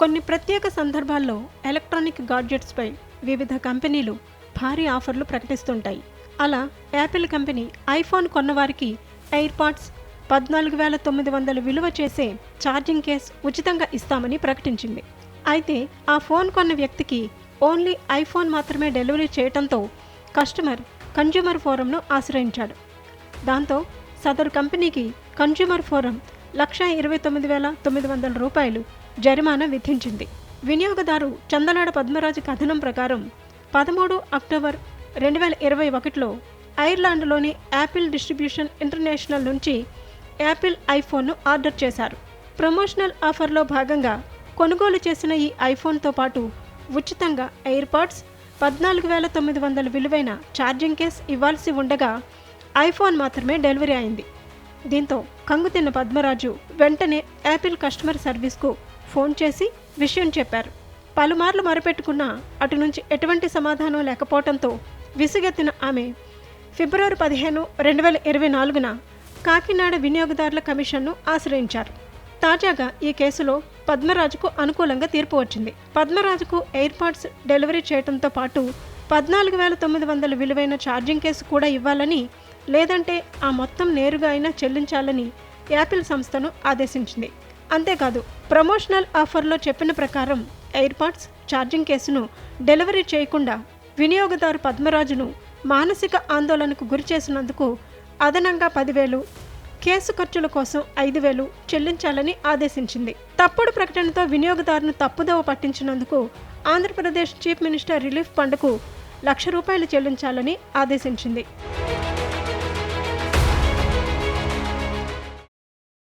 కొన్ని ప్రత్యేక సందర్భాల్లో ఎలక్ట్రానిక్ గాడ్జెట్స్పై వివిధ కంపెనీలు భారీ ఆఫర్లు ప్రకటిస్తుంటాయి. అలా యాపిల్ కంపెనీ ఐఫోన్ కొన్నవారికి ఎయిర్పాడ్స్ పద్నాలుగు వేల తొమ్మిది వందలు విలువ చేసే ఛార్జింగ్ కేస్ ఉచితంగా ఇస్తామని ప్రకటించింది. అయితే ఆ ఫోన్ కొన్న వ్యక్తికి ఓన్లీ ఐఫోన్ మాత్రమే డెలివరీ చేయటంతో కస్టమర్ కన్జ్యూమర్ ఫోరంను ఆశ్రయించాడు. దాంతో సదరు కంపెనీకి కన్జ్యూమర్ ఫోరం లక్ష ఇరవై తొమ్మిది వేల తొమ్మిది వందల రూపాయలు జరిమానా విధించింది. వినియోగదారు చందనాడ పద్మరాజు కథనం ప్రకారం పదమూడు అక్టోబర్ రెండు వేల ఇరవై ఒకటిలో ఐర్లాండ్లోని యాపిల్ డిస్ట్రిబ్యూషన్ ఇంటర్నేషనల్ నుంచి యాపిల్ ఐఫోన్ను ఆర్డర్ చేశారు. ప్రమోషనల్ ఆఫర్లో భాగంగా కొనుగోలు చేసిన ఈ ఐఫోన్తో పాటు ఉచితంగా ఎయిర్పాడ్స్ పద్నాలుగు వేల తొమ్మిది వందల విలువైన ఛార్జింగ్ కేస్ ఇవ్వాల్సి ఉండగా ఐఫోన్ మాత్రమే డెలివరీ అయింది. దీంతో కంగుతిన్న పద్మరాజు వెంటనే యాపిల్ కస్టమర్ సర్వీస్కు ఫోన్ చేసి విషయం చెప్పారు. పలుమార్లు మొరపెట్టుకున్నా అటు నుంచి ఎటువంటి సమాధానం లేకపోవడంతో విసుగెత్తిన ఆమె ఫిబ్రవరి పదిహేను రెండు వేల ఇరవై నాలుగున కాకినాడ వినియోగదారుల కమిషన్ను ఆశ్రయించారు. తాజాగా ఈ కేసులో పద్మరాజుకు అనుకూలంగా తీర్పు వచ్చింది. పద్మరాజుకు ఎయిర్పాడ్స్ డెలివరీ చేయడంతో పాటు పద్నాలుగు వేల తొమ్మిది వందల విలువైన ఛార్జింగ్ కేసు కూడా ఇవ్వాలని లేదంటే ఆ మొత్తం నేరుగా అయినా చెల్లించాలని యాపిల్ సంస్థను ఆదేశించింది. అంతేకాదు ప్రమోషనల్ ఆఫర్లో చెప్పిన ప్రకారం ఎయిర్పాడ్స్ ఛార్జింగ్ కేసును డెలివరీ చేయకుండా వినియోగదారు పద్మరాజును మానసిక ఆందోళనకు గురి చేసినందుకు అదనంగా పదివేలు కేసు ఖర్చుల కోసం ఐదు వేలు చెల్లించాలని ఆదేశించింది. తప్పుడు ప్రకటనతో వినియోగదారును తప్పుదోవ పట్టించినందుకు ఆంధ్రప్రదేశ్ చీఫ్ మినిస్టర్ రిలీఫ్ ఫండ్కు లక్ష రూపాయలు చెల్లించాలని ఆదేశించింది.